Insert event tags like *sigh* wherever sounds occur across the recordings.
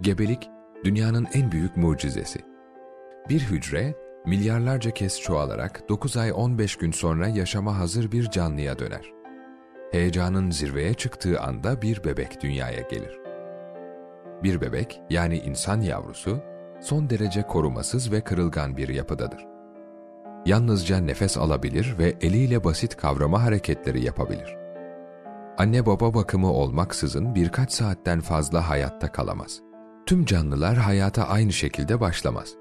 Gebelik, dünyanın en büyük mucizesi. Bir hücre, milyarlarca kez çoğalarak 9 ay 15 gün sonra yaşama hazır bir canlıya döner. Heyecanın zirveye çıktığı anda bir bebek dünyaya gelir. Bir bebek, yani insan yavrusu, son derece korumasız ve kırılgan bir yapıdadır. Yalnızca nefes alabilir ve eliyle basit kavrama hareketleri yapabilir. Anne baba bakımı olmaksızın birkaç saatten fazla hayatta kalamaz. Tüm canlılar hayata aynı şekilde başlamaz.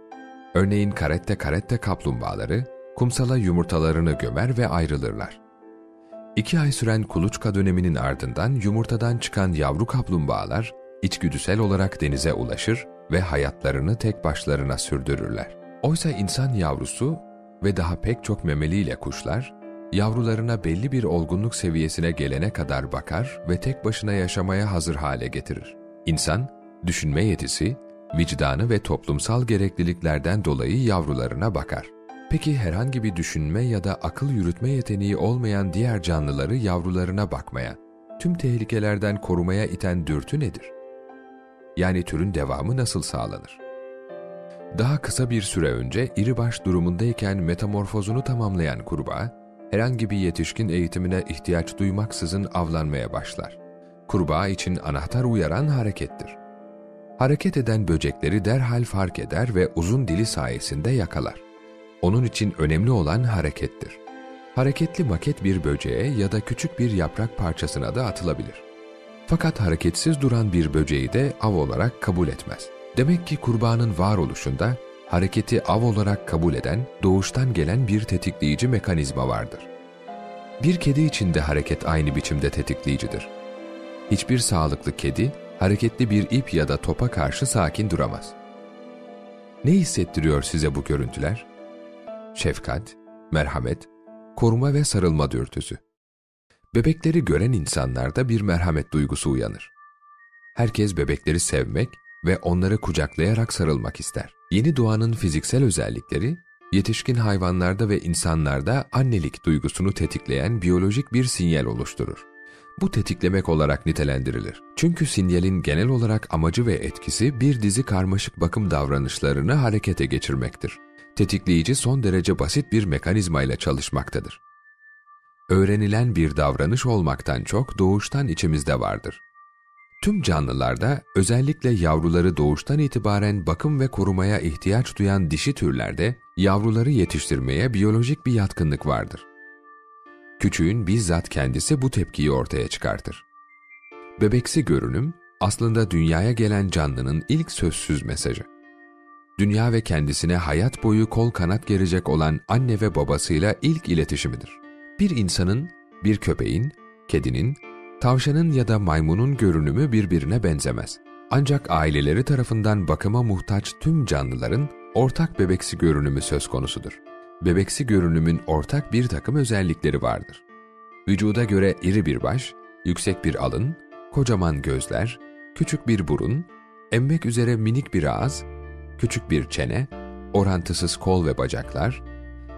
Örneğin karette karette kaplumbağaları kumsala yumurtalarını gömer ve ayrılırlar. İki ay süren kuluçka döneminin ardından yumurtadan çıkan yavru kaplumbağalar içgüdüsel olarak denize ulaşır ve hayatlarını tek başlarına sürdürürler. Oysa insan yavrusu ve daha pek çok memeliyle kuşlar, yavrularına belli bir olgunluk seviyesine gelene kadar bakar ve tek başına yaşamaya hazır hale getirir. İnsan, düşünme yetisi, vicdanı ve toplumsal gerekliliklerden dolayı yavrularına bakar. Peki herhangi bir düşünme ya da akıl yürütme yeteneği olmayan diğer canlıları yavrularına bakmaya, tüm tehlikelerden korumaya iten dürtü nedir? Yani türün devamı nasıl sağlanır? Daha kısa bir süre önce iri baş durumundayken metamorfozunu tamamlayan kurbağa, herhangi bir yetişkin eğitimine ihtiyaç duymaksızın avlanmaya başlar. Kurbağa için anahtar uyaran harekettir. Hareket eden böcekleri derhal fark eder ve uzun dili sayesinde yakalar. Onun için önemli olan harekettir. Hareketli maket bir böceğe ya da küçük bir yaprak parçasına da atılabilir. Fakat hareketsiz duran bir böceği de av olarak kabul etmez. Demek ki kurbağanın varoluşunda hareketi av olarak kabul eden, doğuştan gelen bir tetikleyici mekanizma vardır. Bir kedi için de hareket aynı biçimde tetikleyicidir. Hiçbir sağlıklı kedi, hareketli bir ip ya da topa karşı sakin duramaz. Ne hissettiriyor size bu görüntüler? Şefkat, merhamet, koruma ve sarılma dürtüsü. Bebekleri gören insanlarda bir merhamet duygusu uyanır. Herkes bebekleri sevmek ve onları kucaklayarak sarılmak ister. Yeni doğanın fiziksel özellikleri, yetişkin hayvanlarda ve insanlarda annelik duygusunu tetikleyen biyolojik bir sinyal oluşturur. Bu tetiklemek olarak nitelendirilir. Çünkü sinyalin genel olarak amacı ve etkisi bir dizi karmaşık bakım davranışlarını harekete geçirmektir. Tetikleyici son derece basit bir mekanizmayla çalışmaktadır. Öğrenilen bir davranış olmaktan çok doğuştan içimizde vardır. Tüm canlılarda özellikle yavruları doğuştan itibaren bakım ve korumaya ihtiyaç duyan dişi türlerde yavruları yetiştirmeye biyolojik bir yatkınlık vardır. Küçüğün bizzat kendisi bu tepkiyi ortaya çıkartır. Bebeksi görünüm aslında dünyaya gelen canlının ilk sözsüz mesajı. Dünya ve kendisine hayat boyu kol kanat gelecek olan anne ve babasıyla ilk iletişimidir. Bir insanın, bir köpeğin, kedinin, tavşanın ya da maymunun görünümü birbirine benzemez. Ancak aileleri tarafından bakıma muhtaç tüm canlıların ortak bebeksi görünümü söz konusudur. Bebeksi görünümün ortak bir takım özellikleri vardır. Vücuda göre iri bir baş, yüksek bir alın, kocaman gözler, küçük bir burun, emmek üzere minik bir ağız, küçük bir çene, orantısız kol ve bacaklar,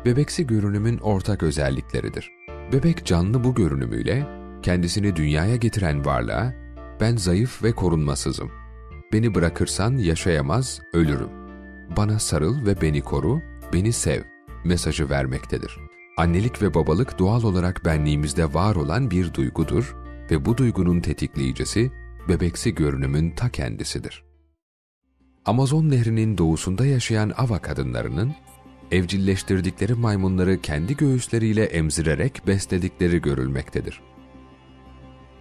bebeksi görünümün ortak özellikleridir. Bebek canlı bu görünümüyle kendisini dünyaya getiren varlığa ben zayıf ve korunmasızım. Beni bırakırsan yaşayamaz, ölürüm. Bana sarıl ve beni koru, beni sev mesajı vermektedir. Annelik ve babalık doğal olarak benliğimizde var olan bir duygudur ve bu duygunun tetikleyicisi bebeksi görünümün ta kendisidir. Amazon nehrinin doğusunda yaşayan ava kadınlarının evcilleştirdikleri maymunları kendi göğüsleriyle emzirerek besledikleri görülmektedir.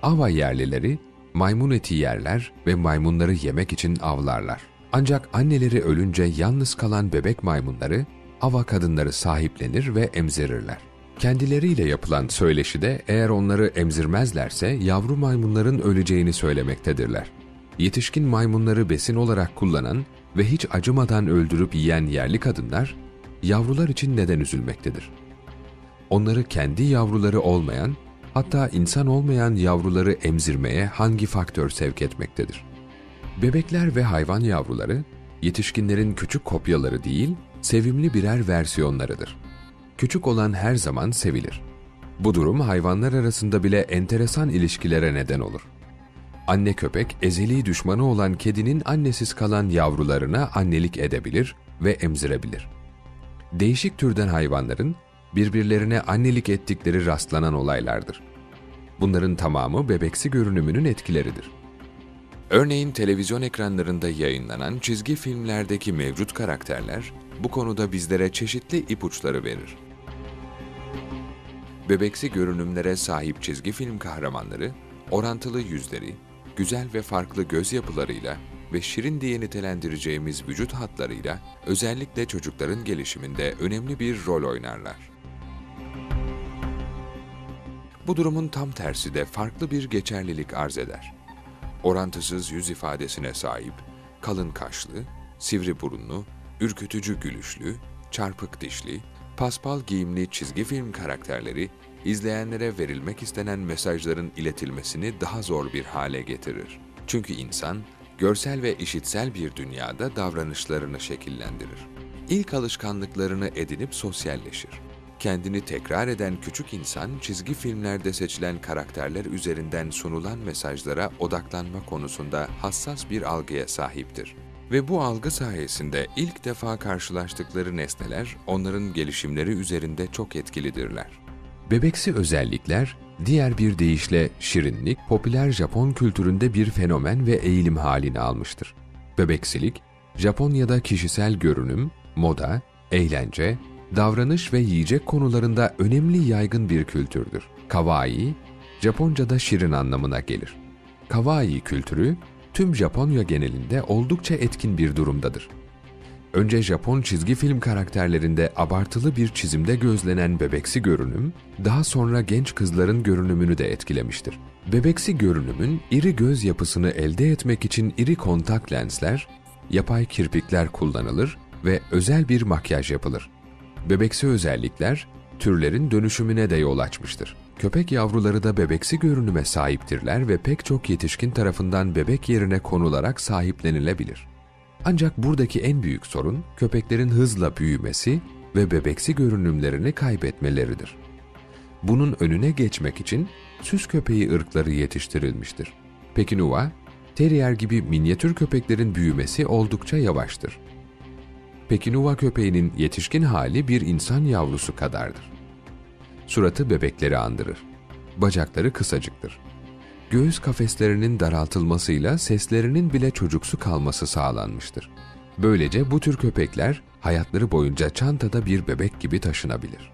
Ava yerlileri maymun eti yerler ve maymunları yemek için avlarlar. Ancak anneleri ölünce yalnız kalan bebek maymunları ava kadınları sahiplenir ve emzirirler. Kendileriyle yapılan söyleşide eğer onları emzirmezlerse yavru maymunların öleceğini söylemektedirler. Yetişkin maymunları besin olarak kullanan ve hiç acımadan öldürüp yiyen yerli kadınlar yavrular için neden üzülmektedir? Onları kendi yavruları olmayan, hatta insan olmayan yavruları emzirmeye hangi faktör sevk etmektedir? Bebekler ve hayvan yavruları, yetişkinlerin küçük kopyaları değil, sevimli birer versiyonlarıdır. Küçük olan her zaman sevilir. Bu durum hayvanlar arasında bile enteresan ilişkilere neden olur. Anne köpek ezeli düşmanı olan kedinin annesiz kalan yavrularına annelik edebilir ve emzirebilir. Değişik türden hayvanların birbirlerine annelik ettikleri rastlanan olaylardır. Bunların tamamı bebeksi görünümünün etkileridir. Örneğin televizyon ekranlarında yayınlanan çizgi filmlerdeki mevcut karakterler bu konuda bizlere çeşitli ipuçları verir. Bebeksi görünümlere sahip çizgi film kahramanları, orantılı yüzleri, güzel ve farklı göz yapılarıyla ve şirin diye nitelendireceğimiz vücut hatlarıyla özellikle çocukların gelişiminde önemli bir rol oynarlar. Bu durumun tam tersi de farklı bir geçerlilik arz eder. Orantısız yüz ifadesine sahip, kalın kaşlı, sivri burunlu, ürkütücü gülüşlü, çarpık dişli, paspal giyimli çizgi film karakterleri izleyenlere verilmek istenen mesajların iletilmesini daha zor bir hale getirir. Çünkü insan görsel ve işitsel bir dünyada davranışlarını şekillendirir. İlk alışkanlıklarını edinip sosyalleşir. Kendini tekrar eden küçük insan çizgi filmlerde seçilen karakterler üzerinden sunulan mesajlara odaklanma konusunda hassas bir algıya sahiptir. Ve bu algı sayesinde ilk defa karşılaştıkları nesneler onların gelişimleri üzerinde çok etkilidirler. Bebeksi özellikler, diğer bir deyişle şirinlik, popüler Japon kültüründe bir fenomen ve eğilim halini almıştır. Bebeksilik, Japonya'da kişisel görünüm, moda, eğlence, davranış ve yiyecek konularında önemli yaygın bir kültürdür. Kawaii, Japonca'da şirin anlamına gelir. Kawaii kültürü, tüm Japonya genelinde oldukça etkin bir durumdadır. Önce Japon çizgi film karakterlerinde abartılı bir çizimde gözlenen bebeksi görünüm, daha sonra genç kızların görünümünü de etkilemiştir. Bebeksi görünümün iri göz yapısını elde etmek için iri kontak lensler, yapay kirpikler kullanılır ve özel bir makyaj yapılır. Bebeksi özellikler, türlerin dönüşümüne de yol açmıştır. Köpek yavruları da bebeksi görünüme sahiptirler ve pek çok yetişkin tarafından bebek yerine konularak sahiplenilebilir. Ancak buradaki en büyük sorun köpeklerin hızla büyümesi ve bebeksi görünümlerini kaybetmeleridir. Bunun önüne geçmek için süs köpeği ırkları yetiştirilmiştir. Pekinuva, terrier gibi minyatür köpeklerin büyümesi oldukça yavaştır. Pekinuva köpeğinin yetişkin hali bir insan yavrusu kadardır. Suratı bebekleri andırır. Bacakları kısacıktır. Göğüs kafeslerinin daraltılmasıyla seslerinin bile çocuksu kalması sağlanmıştır. Böylece bu tür köpekler hayatları boyunca çantada bir bebek gibi taşınabilir.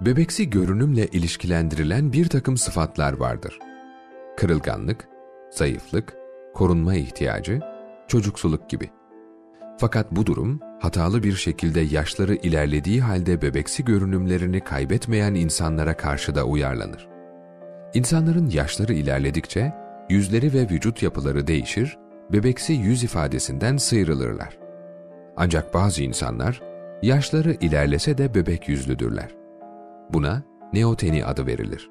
Bebeksi görünümle ilişkilendirilen bir takım sıfatlar vardır. Kırılganlık, zayıflık, korunma ihtiyacı, çocuksuluk gibi. Fakat bu durum hatalı bir şekilde yaşları ilerlediği halde bebeksi görünümlerini kaybetmeyen insanlara karşı da uyarlanır. İnsanların yaşları ilerledikçe yüzleri ve vücut yapıları değişir, bebeksi yüz ifadesinden sıyrılırlar. Ancak bazı insanlar yaşları ilerlese de bebek yüzlüdürler. Buna neoteni adı verilir.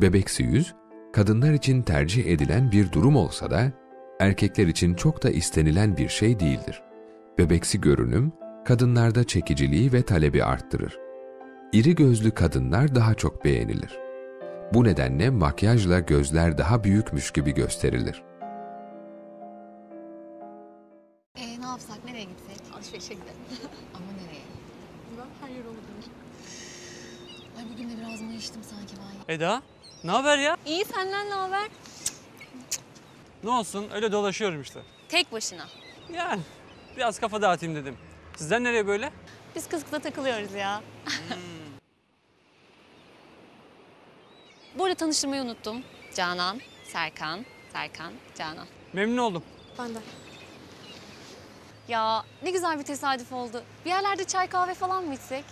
Bebeksi yüz, kadınlar için tercih edilen bir durum olsa da erkekler için çok da istenilen bir şey değildir. Bebeksi görünüm, kadınlarda çekiciliği ve talebi arttırır. İri gözlü kadınlar daha çok beğenilir. Bu nedenle makyajla gözler daha büyükmüş gibi gösterilir. Ee, ne yapsak, nereye gitsek? Alışverişe gidelim. *laughs* Ama nereye? Ben her yer olabilir. Ay bugün de biraz mayıştım sanki ben. ya. Eda, ne haber ya? İyi, senden ne haber? Ne olsun, öyle dolaşıyorum işte. Tek başına. Yani biraz kafa dağıtayım dedim. Sizden nereye böyle? Biz kız kıza takılıyoruz ya. Bu arada tanıştırmayı unuttum. Canan, Serkan, Serkan, Canan. Memnun oldum. Ben de. Ya ne güzel bir tesadüf oldu. Bir yerlerde çay kahve falan mı içsek?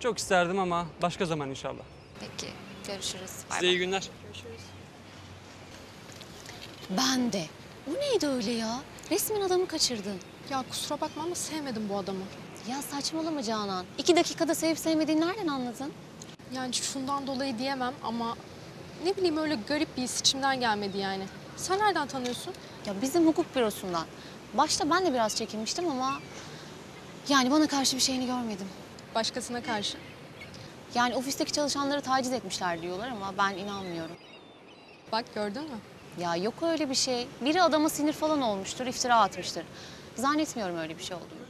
Çok isterdim ama başka zaman inşallah. Peki, görüşürüz. Bay Size bay. iyi günler. Ben de. Bu neydi öyle ya? Resmen adamı kaçırdın. Ya kusura bakma ama sevmedim bu adamı. Ya saçmalama Canan. İki dakikada sevip sevmediğini nereden anladın? Yani şundan dolayı diyemem ama ne bileyim öyle garip bir his içimden gelmedi yani. Sen nereden tanıyorsun? Ya bizim hukuk bürosundan. Başta ben de biraz çekinmiştim ama... Yani bana karşı bir şeyini görmedim. Başkasına karşı. Yani ofisteki çalışanları taciz etmişler diyorlar ama ben inanmıyorum. Bak gördün mü? Ya yok öyle bir şey. Biri adama sinir falan olmuştur, iftira atmıştır. Zannetmiyorum öyle bir şey olduğunu.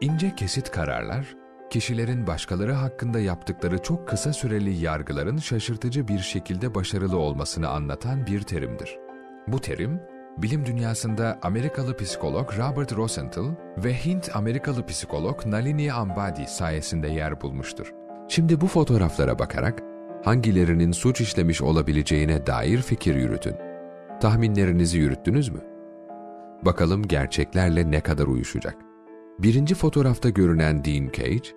İnce kesit kararlar, kişilerin başkaları hakkında yaptıkları çok kısa süreli yargıların şaşırtıcı bir şekilde başarılı olmasını anlatan bir terimdir. Bu terim, bilim dünyasında Amerikalı psikolog Robert Rosenthal ve Hint Amerikalı psikolog Nalini Ambadi sayesinde yer bulmuştur. Şimdi bu fotoğraflara bakarak hangilerinin suç işlemiş olabileceğine dair fikir yürütün. Tahminlerinizi yürüttünüz mü? Bakalım gerçeklerle ne kadar uyuşacak. Birinci fotoğrafta görünen Dean Cage,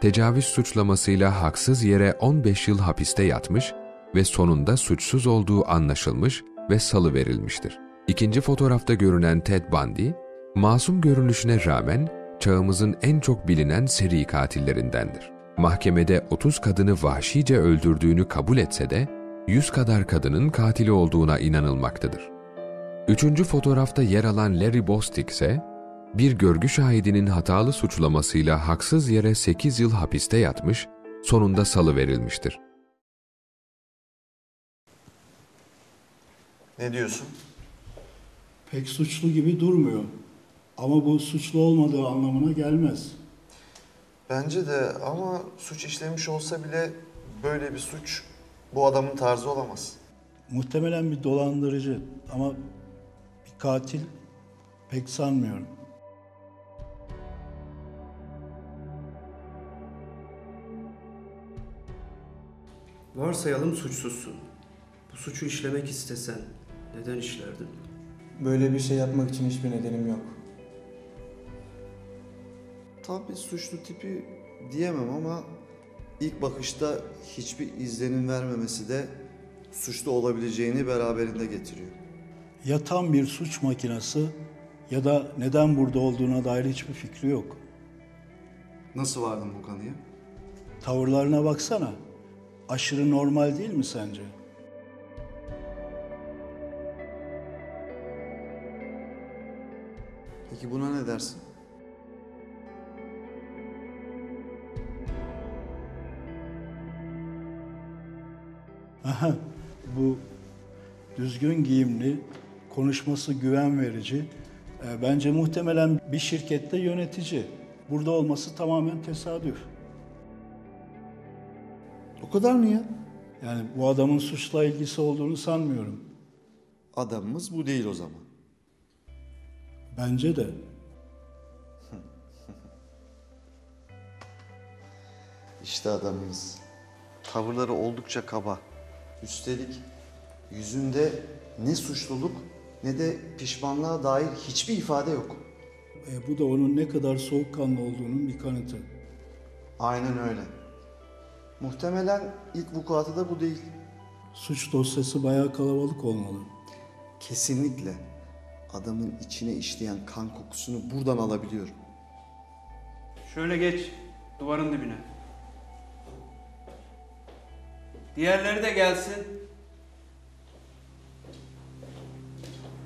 tecavüz suçlamasıyla haksız yere 15 yıl hapiste yatmış ve sonunda suçsuz olduğu anlaşılmış ve salı verilmiştir. İkinci fotoğrafta görünen Ted Bundy, masum görünüşüne rağmen çağımızın en çok bilinen seri katillerindendir. Mahkemede 30 kadını vahşice öldürdüğünü kabul etse de 100 kadar kadının katili olduğuna inanılmaktadır. Üçüncü fotoğrafta yer alan Larry Bostic ise bir görgü şahidinin hatalı suçlamasıyla haksız yere 8 yıl hapiste yatmış, sonunda salı verilmiştir. Ne diyorsun? pek suçlu gibi durmuyor. Ama bu suçlu olmadığı anlamına gelmez. Bence de ama suç işlemiş olsa bile böyle bir suç bu adamın tarzı olamaz. Muhtemelen bir dolandırıcı ama bir katil pek sanmıyorum. Varsayalım suçsuzsun. Bu suçu işlemek istesen neden işlerdin? Böyle bir şey yapmak için hiçbir nedenim yok. Tam bir suçlu tipi diyemem ama ilk bakışta hiçbir izlenim vermemesi de suçlu olabileceğini beraberinde getiriyor. Ya tam bir suç makinesi ya da neden burada olduğuna dair hiçbir fikri yok. Nasıl vardın bu kanıya? Tavırlarına baksana. Aşırı normal değil mi sence? Peki buna ne dersin? Aha, bu düzgün giyimli, konuşması güven verici, e, bence muhtemelen bir şirkette yönetici. Burada olması tamamen tesadüf. O kadar mı ya? Yani bu adamın suçla ilgisi olduğunu sanmıyorum. Adamımız bu değil o zaman. Bence de. İşte adamımız. Tavırları oldukça kaba. Üstelik yüzünde ne suçluluk ne de pişmanlığa dair hiçbir ifade yok. E, bu da onun ne kadar soğukkanlı olduğunun bir kanıtı. Aynen öyle. Muhtemelen ilk vukuatı da bu değil. Suç dosyası bayağı kalabalık olmalı. Kesinlikle adamın içine işleyen kan kokusunu buradan alabiliyorum. Şöyle geç, duvarın dibine. Diğerleri de gelsin.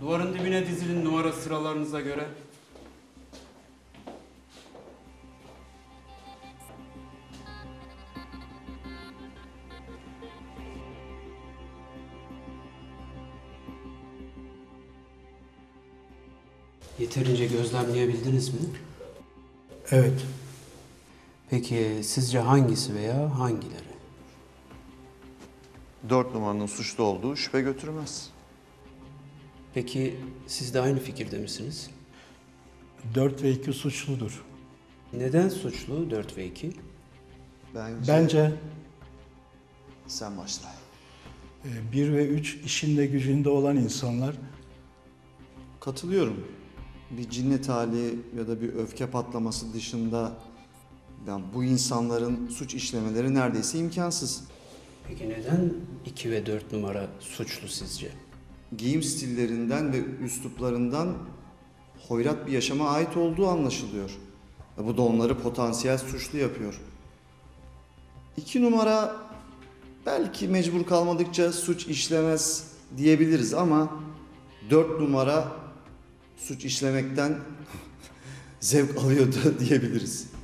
Duvarın dibine dizilin numara sıralarınıza göre. Yeterince gözlemleyebildiniz mi? Evet, Peki sizce hangisi veya hangileri? Dört numaranın suçlu olduğu şüphe götürmez. Peki siz de aynı fikirde misiniz? 4 ve 2 suçludur. Neden suçlu 4 ve 2? Bence, Bence sen başla. 1 ve 3 işinde gücünde olan insanlar Katılıyorum. Bir cinnet hali ya da bir öfke patlaması dışında yani bu insanların suç işlemeleri neredeyse imkansız. Peki neden 2 ve 4 numara suçlu sizce? Giyim stillerinden ve üsluplarından hoyrat bir yaşama ait olduğu anlaşılıyor. Bu da onları potansiyel suçlu yapıyor. İki numara belki mecbur kalmadıkça suç işlemez diyebiliriz ama dört numara suç işlemekten *laughs* zevk alıyordu *laughs* diyebiliriz.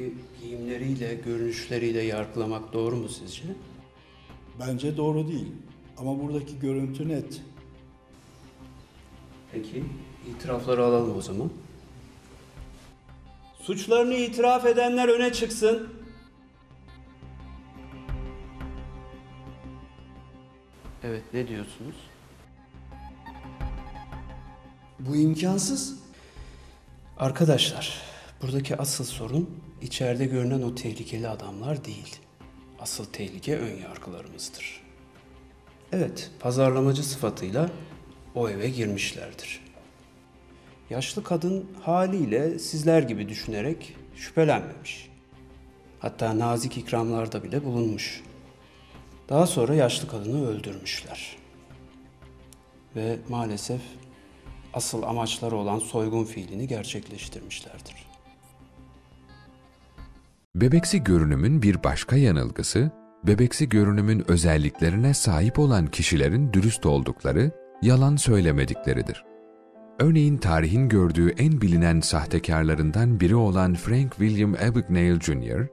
Peki giyimleriyle, görünüşleriyle yargılamak doğru mu sizce? Bence doğru değil. Ama buradaki görüntü net. Peki, itirafları alalım o zaman. Suçlarını itiraf edenler öne çıksın. Evet, ne diyorsunuz? Bu imkansız. Arkadaşlar, buradaki asıl sorun içeride görünen o tehlikeli adamlar değil. Asıl tehlike ön yargılarımızdır. Evet, pazarlamacı sıfatıyla o eve girmişlerdir. Yaşlı kadın haliyle sizler gibi düşünerek şüphelenmemiş. Hatta nazik ikramlarda bile bulunmuş. Daha sonra yaşlı kadını öldürmüşler. Ve maalesef asıl amaçları olan soygun fiilini gerçekleştirmişlerdir. Bebeksi görünümün bir başka yanılgısı, bebeksi görünümün özelliklerine sahip olan kişilerin dürüst oldukları, yalan söylemedikleridir. Örneğin tarihin gördüğü en bilinen sahtekarlarından biri olan Frank William Abagnale Jr.,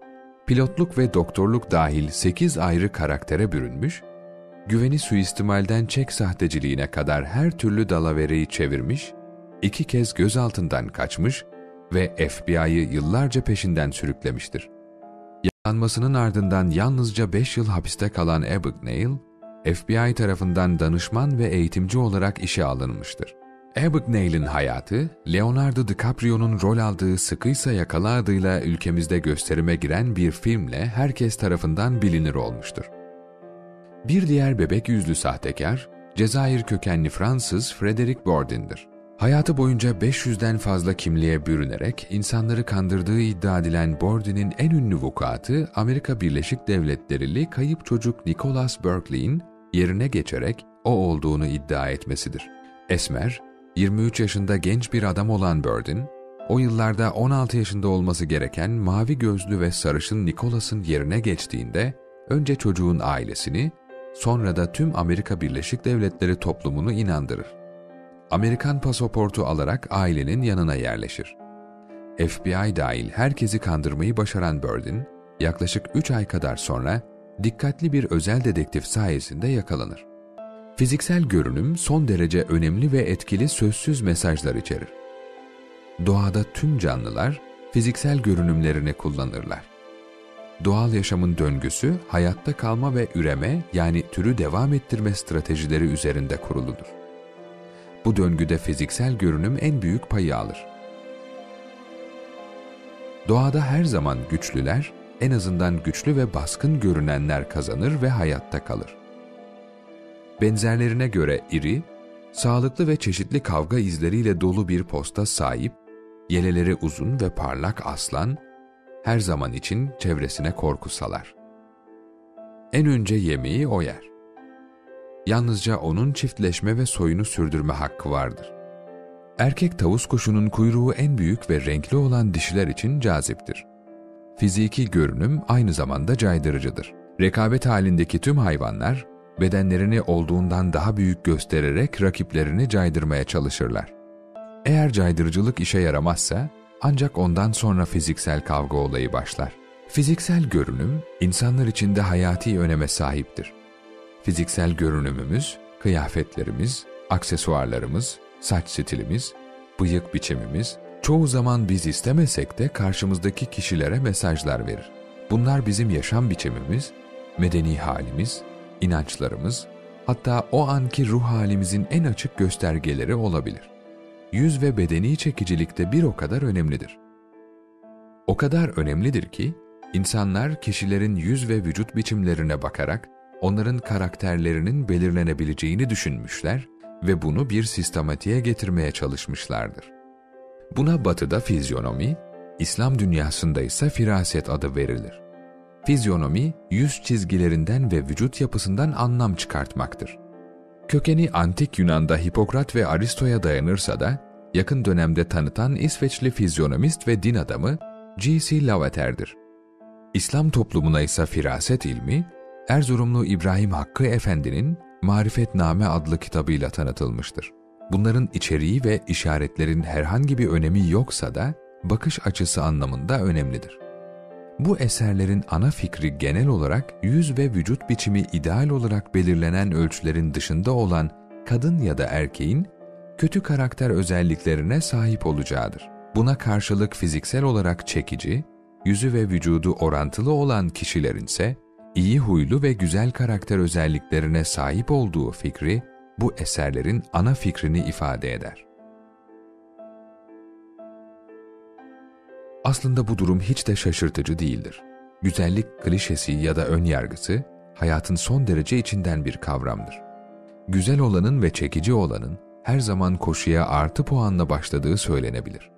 pilotluk ve doktorluk dahil 8 ayrı karaktere bürünmüş, güveni suistimalden çek sahteciliğine kadar her türlü dalavereyi çevirmiş, iki kez gözaltından kaçmış ve FBI'yı yıllarca peşinden sürüklemiştir. Yakalanmasının ardından yalnızca 5 yıl hapiste kalan Abagnale, FBI tarafından danışman ve eğitimci olarak işe alınmıştır. Abagnale'in hayatı, Leonardo DiCaprio'nun rol aldığı Sıkıysa Yakala adıyla ülkemizde gösterime giren bir filmle herkes tarafından bilinir olmuştur. Bir diğer bebek yüzlü sahtekar, Cezayir kökenli Fransız Frederick Bourdin'dir. Hayatı boyunca 500'den fazla kimliğe bürünerek insanları kandırdığı iddia edilen Bourdin'in en ünlü vukuatı Amerika Birleşik Devletleri'li kayıp çocuk Nicholas Berkeley'in yerine geçerek o olduğunu iddia etmesidir. Esmer, 23 yaşında genç bir adam olan Bourdin, o yıllarda 16 yaşında olması gereken mavi gözlü ve sarışın Nicholas'ın yerine geçtiğinde önce çocuğun ailesini, sonra da tüm Amerika Birleşik Devletleri toplumunu inandırır. Amerikan pasaportu alarak ailenin yanına yerleşir. FBI dahil herkesi kandırmayı başaran Bird'in, yaklaşık 3 ay kadar sonra dikkatli bir özel dedektif sayesinde yakalanır. Fiziksel görünüm son derece önemli ve etkili sözsüz mesajlar içerir. Doğada tüm canlılar fiziksel görünümlerini kullanırlar. Doğal yaşamın döngüsü hayatta kalma ve üreme yani türü devam ettirme stratejileri üzerinde kuruludur. Bu döngüde fiziksel görünüm en büyük payı alır. Doğada her zaman güçlüler, en azından güçlü ve baskın görünenler kazanır ve hayatta kalır. Benzerlerine göre iri, sağlıklı ve çeşitli kavga izleriyle dolu bir posta sahip, yeleleri uzun ve parlak aslan, her zaman için çevresine korku salar. En önce yemeği o yer. Yalnızca onun çiftleşme ve soyunu sürdürme hakkı vardır. Erkek tavus kuşunun kuyruğu en büyük ve renkli olan dişiler için caziptir. Fiziki görünüm aynı zamanda caydırıcıdır. Rekabet halindeki tüm hayvanlar, bedenlerini olduğundan daha büyük göstererek rakiplerini caydırmaya çalışırlar. Eğer caydırıcılık işe yaramazsa, ancak ondan sonra fiziksel kavga olayı başlar. Fiziksel görünüm, insanlar için de hayati öneme sahiptir. Fiziksel görünümümüz, kıyafetlerimiz, aksesuarlarımız, saç stilimiz, bıyık biçimimiz, çoğu zaman biz istemesek de karşımızdaki kişilere mesajlar verir. Bunlar bizim yaşam biçimimiz, medeni halimiz, inançlarımız, hatta o anki ruh halimizin en açık göstergeleri olabilir. Yüz ve bedeni çekicilik de bir o kadar önemlidir. O kadar önemlidir ki, insanlar kişilerin yüz ve vücut biçimlerine bakarak onların karakterlerinin belirlenebileceğini düşünmüşler ve bunu bir sistematiğe getirmeye çalışmışlardır. Buna batıda fizyonomi, İslam dünyasında ise firaset adı verilir. Fizyonomi, yüz çizgilerinden ve vücut yapısından anlam çıkartmaktır. Kökeni antik Yunan'da Hipokrat ve Aristo'ya dayanırsa da, yakın dönemde tanıtan İsveçli fizyonomist ve din adamı G.C. Lavater'dir. İslam toplumuna ise firaset ilmi, Erzurumlu İbrahim Hakkı Efendi'nin Marifetname adlı kitabıyla tanıtılmıştır. Bunların içeriği ve işaretlerin herhangi bir önemi yoksa da bakış açısı anlamında önemlidir. Bu eserlerin ana fikri genel olarak yüz ve vücut biçimi ideal olarak belirlenen ölçülerin dışında olan kadın ya da erkeğin kötü karakter özelliklerine sahip olacağıdır. Buna karşılık fiziksel olarak çekici, yüzü ve vücudu orantılı olan kişilerin ise iyi huylu ve güzel karakter özelliklerine sahip olduğu fikri bu eserlerin ana fikrini ifade eder. Aslında bu durum hiç de şaşırtıcı değildir. Güzellik klişesi ya da ön yargısı hayatın son derece içinden bir kavramdır. Güzel olanın ve çekici olanın her zaman koşuya artı puanla başladığı söylenebilir.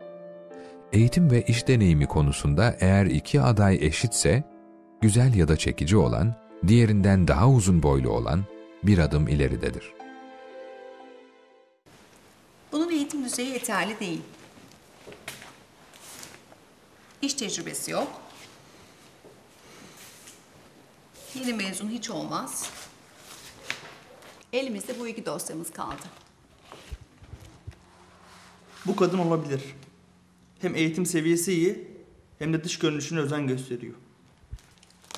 Eğitim ve iş deneyimi konusunda eğer iki aday eşitse, güzel ya da çekici olan, diğerinden daha uzun boylu olan bir adım ileridedir. Bunun eğitim düzeyi yeterli değil. İş tecrübesi yok. Yeni mezun hiç olmaz. Elimizde bu iki dosyamız kaldı. Bu kadın olabilir. Hem eğitim seviyesi iyi hem de dış görünüşüne özen gösteriyor.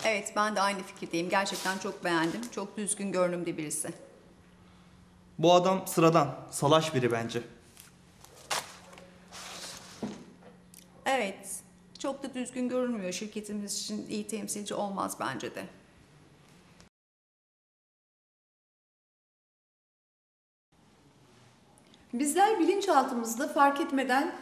Evet, ben de aynı fikirdeyim. Gerçekten çok beğendim. Çok düzgün görünümlü birisi. Bu adam sıradan, salaş biri bence. Evet, çok da düzgün görünmüyor. Şirketimiz için iyi temsilci olmaz bence de. Bizler bilinçaltımızda fark etmeden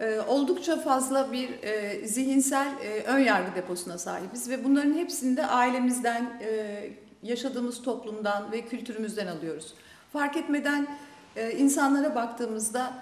e, oldukça fazla bir e, zihinsel e, ön yargı deposuna sahibiz ve bunların hepsini de ailemizden, e, yaşadığımız toplumdan ve kültürümüzden alıyoruz. Fark etmeden insanlara baktığımızda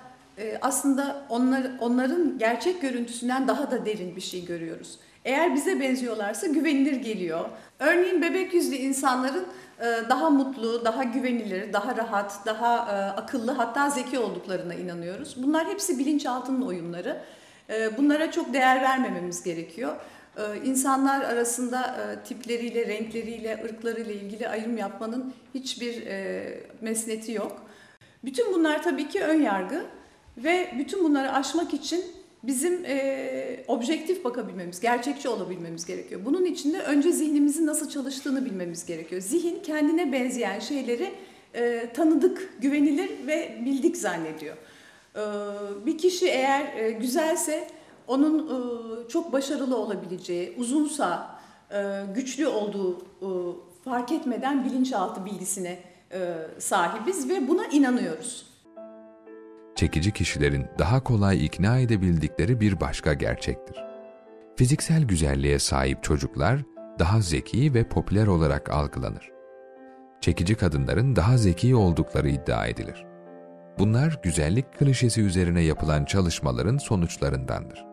aslında onlar, onların gerçek görüntüsünden daha da derin bir şey görüyoruz. Eğer bize benziyorlarsa güvenilir geliyor. Örneğin bebek yüzlü insanların e, daha mutlu, daha güvenilir, daha rahat, daha e, akıllı hatta zeki olduklarına inanıyoruz. Bunlar hepsi bilinçaltının oyunları. E, Bunlara çok değer vermememiz gerekiyor. İnsanlar arasında tipleriyle, renkleriyle, ırklarıyla ilgili ayrım yapmanın hiçbir mesneti yok. Bütün bunlar tabii ki ön yargı ve bütün bunları aşmak için bizim e, objektif bakabilmemiz, gerçekçi olabilmemiz gerekiyor. Bunun için de önce zihnimizin nasıl çalıştığını bilmemiz gerekiyor. Zihin kendine benzeyen şeyleri e, tanıdık, güvenilir ve bildik zannediyor. E, bir kişi eğer e, güzelse onun e, çok başarılı olabileceği, uzunsa, e, güçlü olduğu e, fark etmeden bilinçaltı bilgisine e, sahibiz ve buna inanıyoruz çekici kişilerin daha kolay ikna edebildikleri bir başka gerçektir. Fiziksel güzelliğe sahip çocuklar daha zeki ve popüler olarak algılanır. Çekici kadınların daha zeki oldukları iddia edilir. Bunlar güzellik klişesi üzerine yapılan çalışmaların sonuçlarındandır.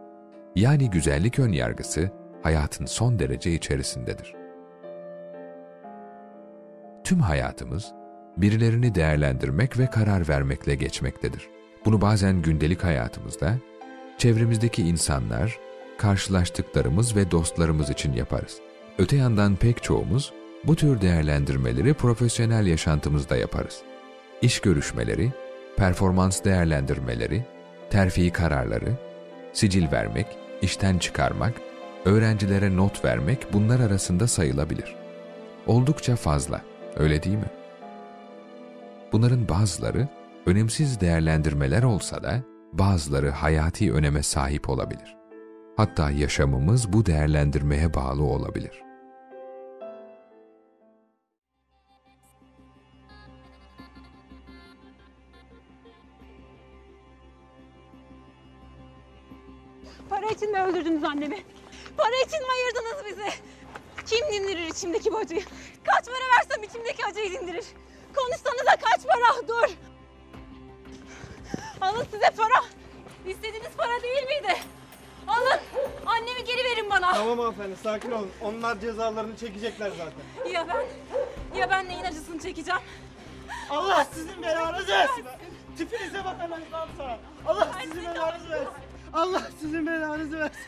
Yani güzellik önyargısı hayatın son derece içerisindedir. Tüm hayatımız birilerini değerlendirmek ve karar vermekle geçmektedir. Bunu bazen gündelik hayatımızda, çevremizdeki insanlar, karşılaştıklarımız ve dostlarımız için yaparız. Öte yandan pek çoğumuz bu tür değerlendirmeleri profesyonel yaşantımızda yaparız. İş görüşmeleri, performans değerlendirmeleri, terfi kararları, sicil vermek, işten çıkarmak, öğrencilere not vermek bunlar arasında sayılabilir. Oldukça fazla, öyle değil mi? Bunların bazıları önemsiz değerlendirmeler olsa da bazıları hayati öneme sahip olabilir. Hatta yaşamımız bu değerlendirmeye bağlı olabilir. Para için mi öldürdünüz annemi? Para için mi ayırdınız bizi? Kim dindirir içimdeki bu acıyı? Kaç para versem içimdeki acıyı dindirir. Konuşsanıza kaç para? Dur. Alın size para. İstediğiniz para değil miydi? Alın. Annemi geri verin bana. Tamam hanımefendi sakin olun. Onlar cezalarını çekecekler zaten. Ya ben? Ya ben neyin acısını çekeceğim? Allah sizin belanızı versin. Tipinize bakın lan sana. Allah sizin belanızı versin. Allah sizin belanızı versin.